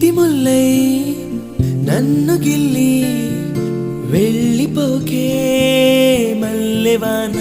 నీటి ముల్లై నన్ను గిల్లి వెళ్ళిపోకే మల్లెవాన.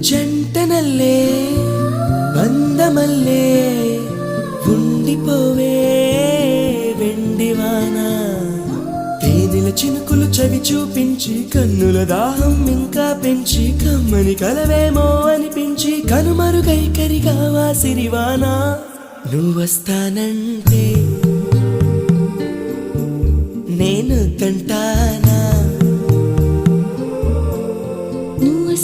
జంటనల్లే బందమల్లే ఉండిపోవే వెండివాన. తేదిల చినుకులు చవి చూపించి కన్నుల దాహం ఇంకా పెంచి కమ్మని కలవేమో అనిపించి కనుమరుగైకరిగా వాసిరివానా నువ్వస్తానంటే